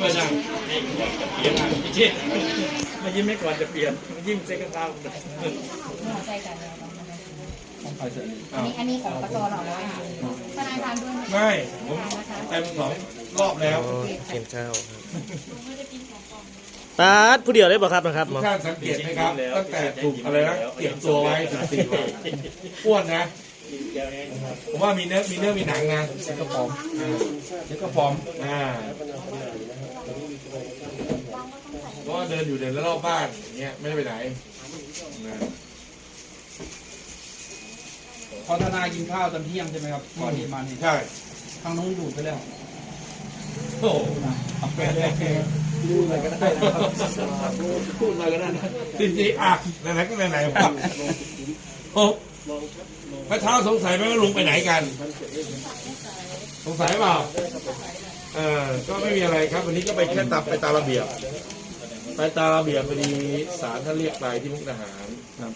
ช่วยได้ให้ก่อนจะเปลี่ยนพี่ชิดมายิ้มให้ก่อนจะเปลี่ยนยิ้มเซ็กซ์ตามหัวใจกันแล้วเนาะต้องไปเสร็จอันนี้อันนี้ของปจเราร้อยค่ะทนายทานด้วยไหมไม่ผมเต็มสองรอบแล้วกินข้าวครับปาดผู้เดียวได้บ่ครับนะครับหมอท่านสังเกตไหมครับตั้งแต่ถูกอะไรนะเก็บตัวไว้ถึงสี่วันอ้วนนะผมว่ามีเนื้อมีเนื้อมีหนังนะเซ็กกระป๋อมอ่าเซ็กกระป๋อมอ่า เพราะว่าเดินอยู่เดินรอบบ้านอย่างเงี้ยไม่ได้ไปไหนนะพอทนายกินข้าวตอนเที่ยงใช่ไหมครับก่อนที่มานี่ใช่ทางนู้นดูดไปแล้วโอ้โหนะเอาไปเลยดูอะไรก็ได้นะครับพูดอะไรก็ได้นะจริงๆอะไหนๆก็ไหนๆว่ะโอ้พระเช้าสงสัยไหมว่าลุงไปไหนกัน สงสัยเปล่าเออก็ไม่มีอะไรครับ วันนี้ก็ไปแค่ตับไปตามระเบียบ ไปตามระเบียบพอดีศาลท่านเรียกไปที่มุกดาหารครับ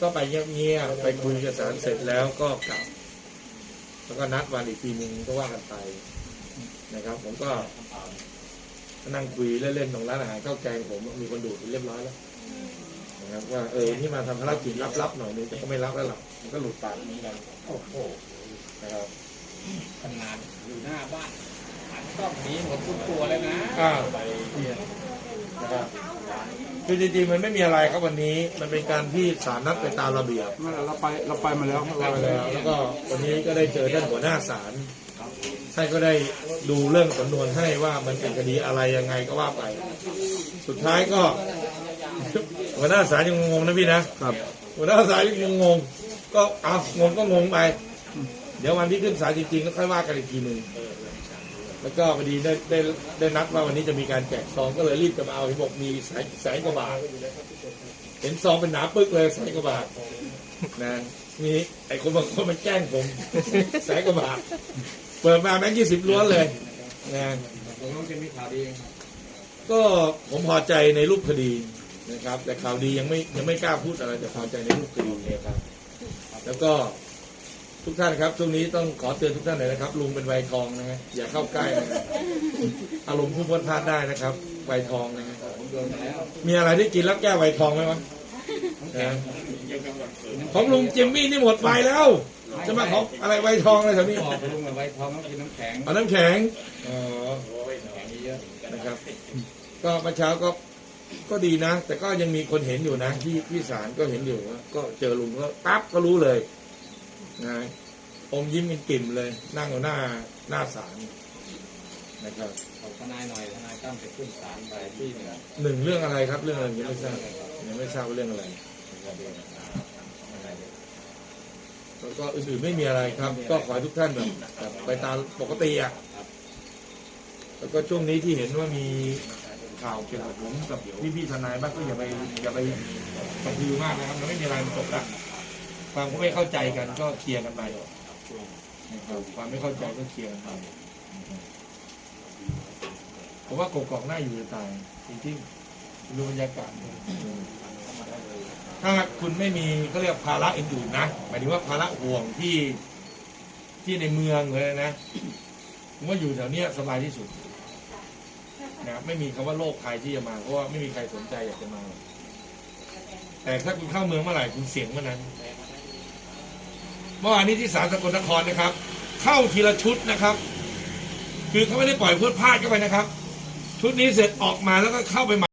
ก็ไปเงียบๆไปคุยกับศาลเสร็จแล้วก็กลับ แล้วก็นัดวันอีกทีหนึ่งก็ว่ากันไปนะครับ ผมก็นั่งคุยเล่นๆตรงร้านอาหารข้าวแกงผมมีคนดูดเรียบร้อยแล้วนะครับว่าเออที่มาทำภารกิจลับๆหน่อยนึงแต่ก็ไม่รับแล้วหรอกมันก็หลุดปากเหมือนกันโอ้โหนะครับทำงานอยู่หน้าบ้านหันกล้องหนีหมดทุกตัวเลยนะอ้าวนะ ครับคือจริงๆมันไม่มีอะไรครับวันนี้ มันเป็นการที่ศาลนัดไปตามระเบียบไม่เราไปเราไปมาแล้วไปแล้ว แล้วก็วันนี้ก็ได้เจอท่านหัวหน้าศาลท่านก็ได้ดูเรื่องสำนวนให้ว่ามันเป็นคดีอะไรยังไงก็ว่าไป สุดท้ายก็หัวหน้าศาลยังงงๆนะพี่นะครับหัวหน้าศาลยังงงๆก็เอางงก็งงไป เดี๋ยววันที่ขึ้นศาลจริงๆก็ค่อยว่ากันอีกทีหนึ่ง แล้วก็พอดีได้ได้ได้นัดว่าวันนี้จะมีการแจกซองก็เลยรีบจะมาเอาเห็นบอกมีแสนแสนกว่าบาทเห็นซองเป็นหนาปึกเลยแสนกว่าบาทนะมีไอ้คนบางคนมันแกล้งผมแสนกว่าบาทเปิดมาแบงค์ยี่สิบล้วนเลยนะผมต้องเป็นมิข่าวดีครับก็ผมพอใจในรูปคดีนะครับ แต่ข่าวดียังไม่ยังไม่กล้าพูดอะไรแต่พอใจในรูปคดีนะครับ แล้วก็ ทุกท่านครับช่วงนี้ต้องขอเตือนทุกท่านหน่อยนะครับ ลุงเป็นไวยทองนะฮะอย่าเข้าใกล้นะครับอารมณ์ผู้พ้นพลาดได้นะครับไวยทองนะฮะผมโดนมาแล้วมีอะไรที่กินแล้วแก้ไวยทองไหมวะนะของลุงจิมมี่นี่หมดไปแล้วจะมาของอะไรไวยทองอะไรแถวนี้บอกไปลุงเอาไว้พร้อมต้องกินน้ำแข็งเอาน้ำแข็งอ๋อแข็งเยอะนะครับ ก็เมื่อเช้าก็ก็ดีนะ แต่ก็ยังมีคนเห็นอยู่นะ ที่ที่ศาลก็เห็นอยู่ว่าก็เจอลุงก็ปั๊บก็รู้เลย นะอมยิ้มกันกลิ่มเลย นั่งอยู่หน้าหน้าศาลนะครับขอทนายหน่อยทนายตั้มจะขึ้นศาลไปที่เหนือหนึ่งเรื่องอะไรครับ เรื่องอะไรยังไม่ทราบยังไม่ทราบว่าเรื่องอะไรแล้วก็อื่นๆไม่มีอะไรครับ ก็ขอให้ทุกท่านแบบแบบไปตามปกติอะแล้วก็ช่วงนี้ที่เห็นว่ามีข่าวเกี่ยวกับผมกับพี่ๆทนายบ้างก็อย่าไปอย่าไปกระพือมากนะครับมันไม่มีอะไรมันจบละ ความไม่เข้าใจกันก็เคลียร์กันไปนะครับความไม่เข้าใจก็เคลียร์กันไปผมว่ากกอกหน้าอยู่จะตายจริงๆดูบรรยากาศถ้าคุณไม่มีเขาเรียกภาระอื่นๆนะหมายถึงว่าภาระห่วงที่ที่ในเมืองเลยนะผมว่าอยู่แถวเนี้ยสบายที่สุดนะครับไม่มีคำว่าโรคภัยที่จะมาเพราะว่าไม่มีใครสนใจอยากจะมา แต่ถ้าคุณเข้าเมืองเมื่อไหร่คุณเสี่ยงเมื่อนั้น เมื่อวานนี้ที่ศาลสกลนครนะครับ เข้าทีละชุดนะครับ คือเขาไม่ได้ปล่อยเพื่อพลาดเข้าไปนะครับ ชุดนี้เสร็จออกมาแล้วก็เข้าไปใหม่